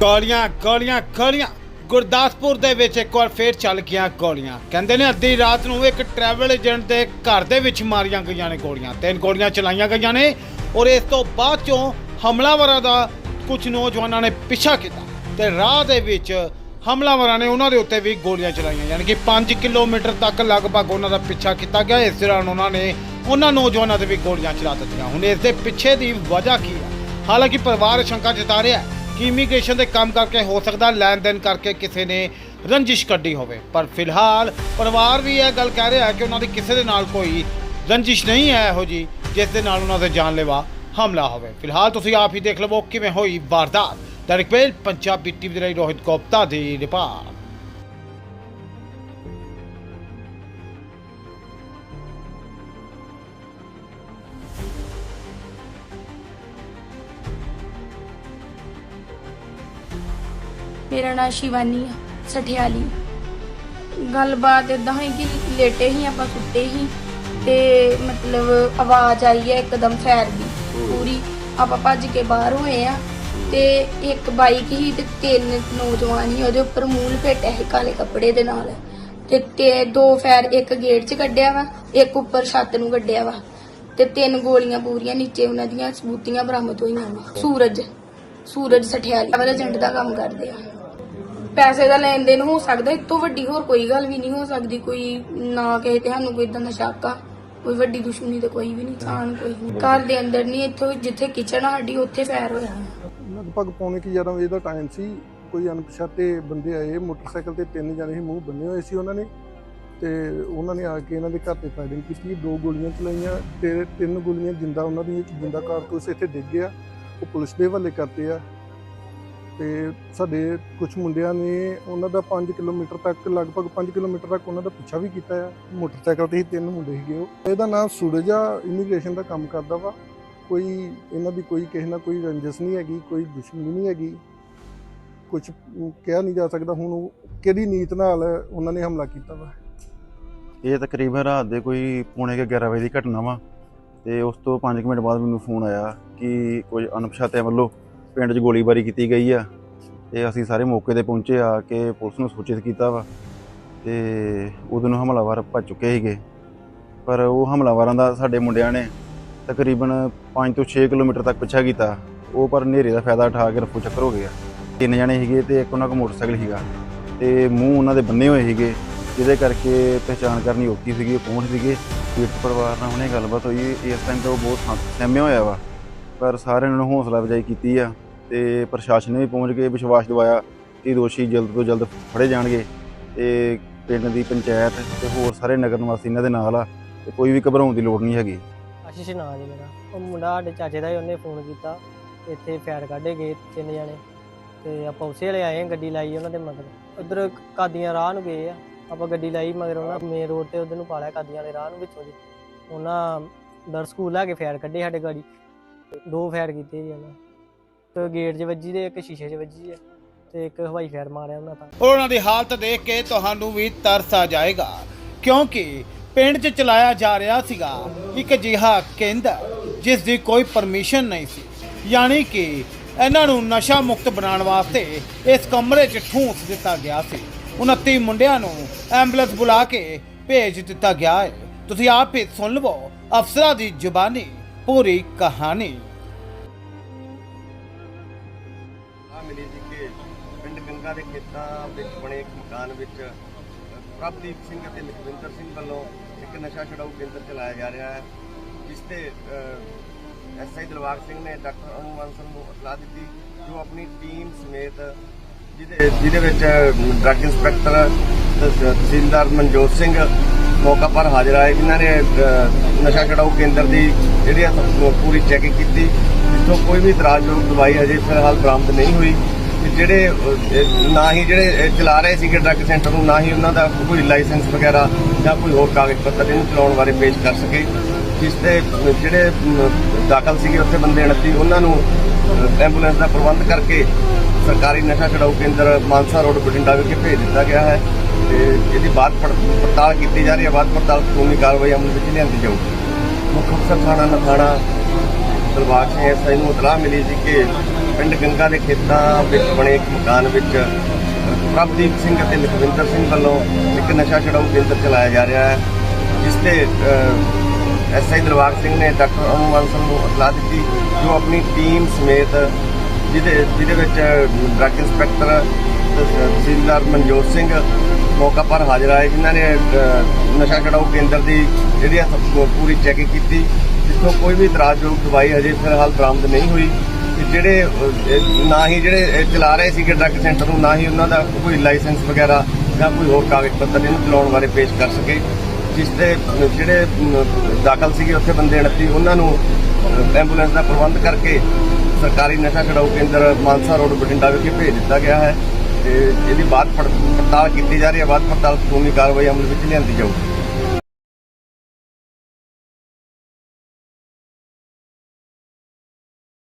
ਗੋਲੀਆਂ ਗੋਲੀਆਂ ਗੋਲੀਆਂ। ਗੁਰਦਾਸਪੁਰ ਦੇ ਵਿੱਚ ਇੱਕ ਵਾਰ ਫੇਰ ਚੱਲ ਗਈਆਂ ਗੋਲੀਆਂ। ਕਹਿੰਦੇ ਨੇ ਅੱਧੀ ਰਾਤ ਨੂੰ ਇੱਕ ਟਰੈਵਲ ਏਜੰਟ ਦੇ ਘਰ ਦੇ ਵਿੱਚ ਮਾਰੀਆਂ ਗਈਆਂ ਨੇ ਗੋਲੀਆਂ। ਤਿੰਨ ਗੋਲੀਆਂ ਚਲਾਈਆਂ ਗਈਆਂ ਨੇ ਔਰ ਇਸ ਤੋਂ ਬਾਅਦ ਚੋਂ ਹਮਲਾਵਰਾਂ ਦਾ ਕੁਝ ਨੌਜਵਾਨਾਂ ਨੇ ਪਿੱਛਾ ਕੀਤਾ ਤੇ ਰਾਹ ਦੇ ਵਿੱਚ ਹਮਲਾਵਰਾਂ ਨੇ ਉਹਨਾਂ ਦੇ ਉੱਤੇ ਵੀ ਗੋਲੀਆਂ ਚਲਾਈਆਂ। ਯਾਨੀ ਕਿ 5 ਕਿਲੋਮੀਟਰ ਤੱਕ ਲਗਭਗ ਉਹਨਾਂ ਦਾ ਪਿੱਛਾ ਕੀਤਾ ਗਿਆ। ਇਸ ਦੌਰਾਨ ਉਹਨਾਂ ਨੇ ਉਹਨਾਂ ਨੌਜਵਾਨਾਂ ਤੇ ਵੀ ਗੋਲੀਆਂ ਚਲਾ ਦਿੱਤੀਆਂ। ਹੁਣ ਇਸ ਦੇ ਪਿੱਛੇ ਦੀ ਵਜ੍ਹਾ ਕੀ ਹੈ? ਹਾਲਾਂਕਿ ਪਰਿਵਾਰ ਸ਼ੰਕਾ ਜਤਾ ਰਿਹਾ ਹੈ। ਕਿ ਇਮੀਗ੍ਰੇਸ਼ਨ ਦੇ ਕੰਮ ਕਰਕੇ ਹੋ ਸਕਦਾ, ਲੈਣ ਦੇਣ ਕਰਕੇ ਕਿਸੇ ਨੇ ਰੰਜਿਸ਼ ਕੱਢੀ ਹੋਵੇ। ਪਰ ਫਿਲਹਾਲ ਪਰਿਵਾਰ ਵੀ ਇਹ ਗੱਲ ਕਹਿ ਰਿਹਾ ਹੈ ਕਿ ਉਹਨਾਂ ਦੀ ਕਿਸੇ ਦੇ ਨਾਲ ਕੋਈ ਰੰਜਿਸ਼ ਨਹੀਂ ਹੈ ਇਹੋ ਜੀ ਜਿਸ ਦੇ ਨਾਲ ਉਹਨਾਂ ਦੇ ਜਾਨਲੇਵਾ ਹਮਲਾ ਹੋਵੇ। ਫਿਲਹਾਲ ਤੁਸੀਂ ਆਪ ਹੀ ਦੇਖ ਲਵੋ ਕਿਵੇਂ ਹੋਈ ਵਾਰਦਾਤ। ਦਾ ਪੇਲ ਪੰਜਾਬੀ ਟੀਵੀ ਦੇ ਲਈ ਰੋਹਿਤ ਕੋਪਤਾ ਦੀ ਰਿਪੋਰਟ। ਮੇਰਾ ਨਾਮ ਸ਼ਿਵਾਨੀ ਆ, ਸਠਿਆਲੀ ਗੱਲਬਾਤ ਇਦਾਂ ਹੋਈ ਕਿ ਲੇਟੇ ਹੀ ਆਪਾਂ ਸੁੱਤੇ ਹੀ ਤੇ ਮਤਲਬ ਆਵਾਜ਼ ਆਈ ਹੈ ਇੱਕਦਮ ਫੈਰ ਦੀ ਪੂਰੀ। ਆਪਾਂ ਭੱਜ ਕੇ ਬਾਹਰ ਹੋਏ ਆ ਤੇ ਇੱਕ ਬਾਈਕ ਹੀ ਤੇ ਤਿੰਨ ਨੌਜਵਾਨ ਹੀ ਉਹਦੇ ਉੱਪਰ ਮੂਲ ਫੇਟਿਆ ਸੀ ਕਾਲੇ ਕੱਪੜੇ ਦੇ ਨਾਲ। ਤੇ ਤੇ ਦੋ ਫੈਰ ਇੱਕ ਗੇਟ 'ਚ ਕੱਢਿਆ ਵਾ, ਇੱਕ ਉੱਪਰ ਛੱਤ ਨੂੰ ਕੱਢਿਆ ਵਾ ਤੇ ਤਿੰਨ ਗੋਲੀਆਂ ਪੂਰੀਆਂ ਨੀਚੇ ਉਹਨਾਂ ਦੀਆਂ ਸਬੂਤੀਆਂ ਬਰਾਮਦ ਹੋਈਆਂ ਵਾ। ਸੂਰਜ ਸੂਰਜ ਸਠਿਆਲੀ ਵਾਲੇ ਏਜੰਟ ਦਾ ਕੰਮ ਕਰਦੇ ਆ। ਪੈਸੇ ਦਾ ਲੈਣ ਦੇਣ ਹੋ ਸਕਦਾ ਇਸ ਤੋਂ ਵੱਡੀ ਹੋਰ ਕੋਈ ਗੱਲ ਵੀ ਨਹੀਂ ਹੋ ਸਕਦੀ, ਕੋਈ ਨਾ ਕਿਸੇ ਤੇ ਸਾਨੂੰ ਕੋਈ ਇਦਾਂ ਦਾ ਸ਼ੱਕ ਆ ਕੋਈ ਵੱਡੀ ਦੁਸ਼ਮਣੀ ਤੇ ਕੋਈ ਵੀ ਨਹੀਂ, ਸਾਨ ਕੋਈ ਨਹੀਂ। ਘਰ ਦੇ ਅੰਦਰ ਨਹੀਂ, ਇੱਥੋਂ ਜਿੱਥੇ ਕਿਚਨ ਆ ਸਾਡੀ, ਉੱਥੇ ਫੈਰ ਹੋਇਆ। ਲਗਭਗ ਪੌਣੇ ਕੀ 11 ਵਜੇ ਦਾ ਟਾਈਮ ਸੀ, ਕੋਈ ਅਣਪਛਾਤੇ ਬੰਦੇ ਆਏ, ਮੋਟਰਸਾਈਕਲ ਤੇ ਤਿੰਨ ਜਣੇ ਸੀ, ਮੂੰਹ ਬੰਨੇ ਹੋਏ ਸੀ ਉਹਨਾਂ ਨੇ। ਤੇ ਉਹਨਾਂ ਨੇ ਆ ਕੇ ਇਹਨਾਂ ਦੇ ਘਰ ਤੇ ਫਾਇਰਿੰਗ ਕੀਤੀ, ਦੋ ਗੋਲੀਆਂ ਚਲਾਈਆਂ, ਤੇ ਤਿੰਨ ਗੋਲੀਆਂ ਜਿੰਦਾ ਉਹਨਾਂ ਦੀ ਇੱਕ ਜਿੰਦਾ ਕਾਰਤੂਸ ਇੱਥੇ ਡਿੱਗ ਗਿਆ ਉਹ ਪੁਲਿਸ ਦੇ ਹਵਾਲੇ ਕਰਤੇ ਆ। ਤੇ ਸਾਡੇ ਕੁਝ ਮੁੰਡਿਆਂ ਨੇ ਉਹਨਾਂ ਦਾ 5 ਕਿਲੋਮੀਟਰ ਤੱਕ, ਲਗਭਗ 5 ਕਿਲੋਮੀਟਰ ਤੱਕ ਉਹਨਾਂ ਦਾ ਪਿੱਛਾ ਵੀ ਕੀਤਾ ਆ। ਮੋਟਰਸਾਈਕਲ ਤੇ ਹੀ ਤਿੰਨ ਮੁੰਡੇ ਸੀਗੇ ਉਹ। ਇਹਦਾ ਨਾਮ ਸੂਰਜ ਆ ਇਮੀਗ੍ਰੇਸ਼ਨ ਦਾ ਕੰਮ ਕਰਦਾ ਵਾ। ਕੋਈ ਇਹਨਾਂ ਦੀ ਕੋਈ ਕਿਸੇ ਨਾਲ ਕੋਈ ਰੰਜਿਸ਼ ਨਹੀਂ ਹੈਗੀ, ਕੋਈ ਦੁਸ਼ਮਣੀ ਨਹੀਂ ਹੈਗੀ। ਕੁਝ ਕਿਹਾ ਨਹੀਂ ਜਾ ਸਕਦਾ। ਹੁਣ ਉਹ ਕਿਹੜੀ ਨੀਤ ਨਾਲ ਉਹਨਾਂ ਨੇ ਹਮਲਾ ਕੀਤਾ ਵਾ? ਇਹ ਤਕਰੀਬਨ ਰਾਤ ਦੇ ਕੋਈ ਪੌਣੇ ਕੁ 11 ਵਜੇ ਦੀ ਘਟਨਾ ਵਾ। ਤੇ ਉਸ ਤੋਂ 5 ਮਿੰਟ ਬਾਅਦ ਮੈਨੂੰ ਫੋਨ ਆਇਆ ਕਿ ਕੋਈ ਅਣਪਛਾਤਿਆਂ ਵੱਲੋਂ ਪਿੰਡ 'ਚ ਗੋਲੀਬਾਰੀ ਕੀਤੀ ਗਈ ਆ ਤੇ ਅਸੀਂ ਸਾਰੇ ਮੌਕੇ ਤੇ ਪਹੁੰਚੇ ਆ ਕੇ ਪੁਲਿਸ ਨੂੰ ਸੂਚਿਤ ਕੀਤਾ ਵਾ ਤੇ ਉਦੋਂ ਨੂੰ ਹਮਲਾਵਰ ਭੱਜ ਚੁੱਕੇ ਸੀਗੇ। ਪਰ ਉਹ ਹਮਲਾਵਰਾਂ ਦਾ ਸਾਡੇ ਮੁੰਡਿਆਂ ਨੇ ਤਕਰੀਬਨ 5 ਤੋਂ 6 ਕਿਲੋਮੀਟਰ ਤੱਕ ਪਿੱਛਾ ਕੀਤਾ। ਉਹ ਪਰ ਹਨੇਰੇ ਦਾ ਫਾਇਦਾ ਉਠਾ ਕੇ ਰਫੂ ਚੱਕਰ ਹੋ ਗਿਆ। ਤਿੰਨ ਜਣੇ ਸੀਗੇ ਤੇ ਇੱਕ ਉਹਨਾਂ ਕੋਲ ਮੋਟਰਸਾਈਕਲ ਸੀਗਾ ਤੇ ਮੂੰਹ ਉਹਨਾਂ ਦੇ ਬੰਨੇ ਹੋਏ ਸੀਗੇ, ਜਿਹਦੇ ਕਰਕੇ ਪਹਿਚਾਣ ਕਰਨੀ ਔਖੀ ਸੀਗੀ, ਉਹ ਪਹੁੰਚ ਸੀਗੇ। ਪੀੜਤ ਪਰਿਵਾਰ ਨਾਲ ਹੁਣੇ ਗੱਲਬਾਤ ਹੋਈ, ਇਸ ਟਾਈਮ ਤੇ ਉਹ ਬਹੁਤ ਸਹਿਮਿਆ ਹੋਇਆ ਵਾ। ਪਰ ਸਾਰਿਆਂ ਨੇ ਹੌਸਲਾ ਅਫਜ਼ਾਈ ਕੀਤੀ ਆ। ਤੇ ਪ੍ਰਸ਼ਾਸਨ ਨੇ ਵੀ ਪਹੁੰਚ ਕੇ ਵਿਸ਼ਵਾਸ ਦਿਵਾਇਆ ਕਿ ਦੋਸ਼ੀ ਜਲਦ ਤੋਂ ਜਲਦ ਫੜੇ ਜਾਣਗੇ। ਤੇ ਪਿੰਡ ਦੀ ਪੰਚਾਇਤ ਤੇ ਹੋਰ ਸਾਰੇ ਨਗਰ ਨਿਵਾਸੀ ਇਹਨਾਂ ਦੇ ਨਾਲ ਆ ਤੇ ਕੋਈ ਵੀ ਘਬਰਾਉਣ ਦੀ ਲੋੜ ਨਹੀਂ ਹੈਗੀ। ਆਸ਼ੀਸ਼ ਨਾਂ ਜੀ ਮੇਰਾ। ਉਹ ਮੁੰਡਾ ਸਾਡੇ ਚਾਚੇ ਦਾ ਹੀ ਉਹਨੇ ਫੋਨ ਕੀਤਾ। ਇੱਥੇ ਫੈਰ ਕੱਢੇ ਗਏ ਤਿੰਨ ਜਣੇ। ਤੇ ਆਪਾਂ ਉਸੇ ਵੇਲੇ ਆਏ ਗੱਡੀ ਲਾਈ ਉਹਨਾਂ ਦੇ ਮਗਰ। ਉਧਰ ਕਾਦੀਆਂ ਰਾਹ ਨੂੰ ਗਏ ਆ। ਆਪਾਂ ਗੱਡੀ ਲਾਈ ਮਗਰ ਉਹਨਾਂ ਮੇਨ ਰੋਡ ਤੇ ਉਧਰ ਨੂੰ ਪਾ ਲਿਆ ਕਾਦੀਆਂ ਦੇ ਰਾਹ ਨੂੰ ਵਿੱਚੋਂ ਦੀ ਉਹਨਾਂ ਦਰ ਸਕੂਲ ਲਾ ਕੇ ਫੈਰ ਕੱਢੇ ਸਾਡੇ ਗਾੜੀ। ਦੋ ਫੈਰ ਕੀਤੇ ਜੀ ਉਹਨਾਂ। ਤੇ ਗੇਟ 'ਚ ਵੱਜੀ ਤੇ ਇੱਕ ਸ਼ੀਸ਼ੇ 'ਚ ਵੱਜੀ ਹੈ ਤੇ ਇੱਕ ਹਵਾਈ ਫੈਰ ਮਾਰਿਆ ਉਹਨਾਂ ਤਾਂ ਔਰ ਉਹਨਾਂ ਦੀ ਹਾਲਤ ਦੇਖ ਕੇ ਤੁਹਾਨੂੰ ਵੀ ਤਰਸ ਆ ਜਾਏਗਾ, ਕਿਉਂਕਿ ਪਿੰਡ 'ਚ ਚਲਾਇਆ ਜਾ ਰਿਹਾ ਸੀਗਾ ਇੱਕ ਅਜਿਹਾ ਕੇਂਦਰ ਜਿਸ ਦੀ ਕੋਈ ਪਰਮਿਸ਼ਨ ਨਹੀਂ ਸੀ। ਯਾਨੀ ਕਿ ਇਹਨਾਂ ਨੂੰ ਨਸ਼ਾ ਮੁਕਤ ਬਣਾਉਣ ਵਾਸਤੇ ਇਸ ਕਮਰੇ 'ਚ ਠੂਸ ਦਿੱਤਾ ਗਿਆ ਸੀ। 29 ਮੁੰਡਿਆਂ ਨੂੰ ਐਂਬੂਲੈਂਸ ਬੁਲਾ ਕੇ ਭੇਜ ਦਿੱਤਾ ਗਿਆ ਹੈ। ਤੁਸੀਂ ਆਪ ਹੀ ਸੁਣ ਲਵੋ ਅਫਸਰਾਂ ਦੀ ਜ਼ੁਬਾਨੀ ਪੂਰੀ ਕਹਾਣੀ। ਪਿੰਡ ਦੇ ਖੇਤਾਂ ਵਿੱਚ ਬਣੇ ਇੱਕ ਮਕਾਨ ਵਿੱਚ ਪ੍ਰਭਦੀਪ ਸਿੰਘ ਅਤੇ ਲਖਵਿੰਦਰ ਸਿੰਘ ਵੱਲੋਂ ਇੱਕ ਨਸ਼ਾ ਛਡਾਊ ਕੇਂਦਰ ਚਲਾਇਆ ਜਾ ਰਿਹਾ ਹੈ, ਜਿਸ ਤੇ ਐਸਆਈ ਦਿਲਵਾਗ ਸਿੰਘ ਨੇ ਡਾਕਟਰ ਅਨੂ ਸਿੰਘ ਨੂੰ ਇਤਲਾਹ ਦਿੱਤੀ ਜੋ ਆਪਣੀ ਟੀਮ ਸਮੇਤ ਜਿਹਦੇ ਜਿਹਦੇ ਵਿੱਚ ਡਰੱਗ ਇੰਸਪੈਕਟਰ ਤਹਿਸੀਲਦਾਰ ਮਨਜੋਤ ਸਿੰਘ ਮੌਕਾ ਪਰ ਹਾਜ਼ਰ ਆਏ। ਜਿਨ੍ਹਾਂ ਨੇ ਨਸ਼ਾ ਛਡਾਊ ਕੇਂਦਰ ਦੀ ਜਿਹੜੀ ਆ, ਪੂਰੀ ਚੈਕਿੰਗ ਕੀਤੀ, ਜਿੱਥੋਂ ਕੋਈ ਵੀ ਇਤਰਾਜ਼ਯੋਗ ਦਵਾਈ ਅਜੇ ਫਿਲਹਾਲ ਬਰਾਮਦ ਨਹੀਂ ਹੋਈ। ਜਿਹੜੇ ਨਾ ਹੀ ਜਿਹੜੇ ਚਲਾ ਰਹੇ ਸੀਗੇ ਡਰੱਗ ਸੈਂਟਰ ਨੂੰ, ਨਾ ਹੀ ਉਹਨਾਂ ਦਾ ਕੋਈ ਲਾਇਸੈਂਸ ਵਗੈਰਾ ਜਾਂ ਕੋਈ ਹੋਰ ਕਾਗਜ਼ ਪੱਤਰ ਇਹਨੂੰ ਚਲਾਉਣ ਬਾਰੇ ਪੇਸ਼ ਕਰ ਸਕੇ। ਜਿਸ ਤੇ ਜਿਹੜੇ ਦਾਖਲ ਸੀਗੇ ਉੱਥੇ ਬੰਦੇ 29 ਉਹਨਾਂ ਨੂੰ ਐਂਬੂਲੈਂਸ ਦਾ ਪ੍ਰਬੰਧ ਕਰਕੇ ਸਰਕਾਰੀ ਨਸ਼ਾ ਛਡਾਊ ਕੇਂਦਰ ਮਾਨਸਾ ਰੋਡ ਬਠਿੰਡਾ ਵਿਖੇ ਭੇਜ ਦਿੱਤਾ ਗਿਆ ਹੈ ਤੇ ਇਹਦੀ ਬਾਅਦ ਪੜ- ਪੜਤਾਲ ਕੀਤੀ ਜਾ ਰਹੀ ਹੈ। ਬਾਅਦ ਪੜਤਾਲ ਕਾਨੂੰਨੀ ਕਾਰਵਾਈ ਅਮਲ ਵਿੱਚ ਲਿਆਂਦੀ ਜਾਊਗੀ। ਮੁੱਖ ਅਫਸਰ ਥਾਣਾ ਨਥਾਣਾ ਦਿਲਬਾਗ ਸਿੰਘ ਐਸਆਈ ਨੂੰ ਇਤਲਾਹ ਮਿਲੀ ਸੀ ਕਿ ਪਿੰਡ ਗੰਗਾ ਦੇ ਖੇਤਾਂ ਵਿੱਚ ਬਣੇ ਇੱਕ ਮਕਾਨ ਵਿੱਚ ਪ੍ਰਭਦੀਪ ਸਿੰਘ ਅਤੇ ਲਖਵਿੰਦਰ ਸਿੰਘ ਵੱਲੋਂ ਇੱਕ ਨਸ਼ਾ ਛਡਾਊ ਕੇਂਦਰ ਚਲਾਇਆ ਜਾ ਰਿਹਾ ਹੈ, ਜਿਸ ਤੇ ਐਸਆਈ ਦਰਬਾਰ ਸਿੰਘ ਨੇ ਡਾਕਟਰ ਅਮਨ ਬਾਂਸਲ ਨੂੰ ਇਤਲਾਹ ਦਿੱਤੀ, ਜੋ ਆਪਣੀ ਟੀਮ ਸਮੇਤ ਜਿਹਦੇ ਜਿਹਦੇ ਵਿੱਚ ਡਰੱਗ ਇੰਸਪੈਕਟਰ ਤਹਿਸੀਲਦਾਰ ਮਨਜੋਤ ਸਿੰਘ ਮੌਕਾ ਪਰ ਹਾਜ਼ਰ ਆਏ, ਜਿਨ੍ਹਾਂ ਨੇ ਨਸ਼ਾ ਛਡਾਊ ਕੇਂਦਰ ਦੀ ਜਿਹੜੀ ਆ ਪੂਰੀ ਚੈਕਿੰਗ ਕੀਤੀ, ਜਿੱਥੋਂ ਕੋਈ ਵੀ ਇਤਰਾਜ਼ਯੋਗ ਦਵਾਈ ਹਜੇ ਫਿਲਹਾਲ ਬਰਾਮਦ ਨਹੀਂ ਹੋਈ। ਜਿਹੜੇ ਨਾ ਹੀ ਜਿਹੜੇ ਚਲਾ ਰਹੇ ਸੀਗੇ ਡਰੱਗ ਸੈਂਟਰ ਨੂੰ, ਨਾ ਹੀ ਉਹਨਾਂ ਦਾ ਕੋਈ ਲਾਇਸੈਂਸ ਵਗੈਰਾ ਜਾਂ ਕੋਈ ਹੋਰ ਕਾਗਜ਼ ਪੱਤਰ ਇਹਨੂੰ ਚਲਾਉਣ ਬਾਰੇ ਪੇਸ਼ ਕਰ ਸਕੇ। ਜਿਸ ਦੇ ਜਿਹੜੇ ਦਾਖਲ ਸੀਗੇ ਉੱਥੇ ਬੰਦੇ 29 ਉਹਨਾਂ ਨੂੰ ਐਂਬੂਲੈਂਸ ਦਾ ਪ੍ਰਬੰਧ ਕਰਕੇ ਸਰਕਾਰੀ ਨਸ਼ਾ ਛਡਾਊ ਕੇਂਦਰ ਮਾਨਸਾ ਰੋਡ ਬਠਿੰਡਾ ਵਿਖੇ ਭੇਜ ਦਿੱਤਾ ਗਿਆ ਹੈ ਤੇ ਇਹਦੀ ਬਾਅਦ ਪੜਤਾਲ ਕੀਤੀ ਜਾ ਰਹੀ ਹੈ। ਬਾਅਦ ਪੜਤਾਲ ਕਾਨੂੰਨੀ ਕਾਰਵਾਈ ਅਮਲ ਵਿੱਚ ਲਿਆਂਦੀ ਜਾਊਗੀ।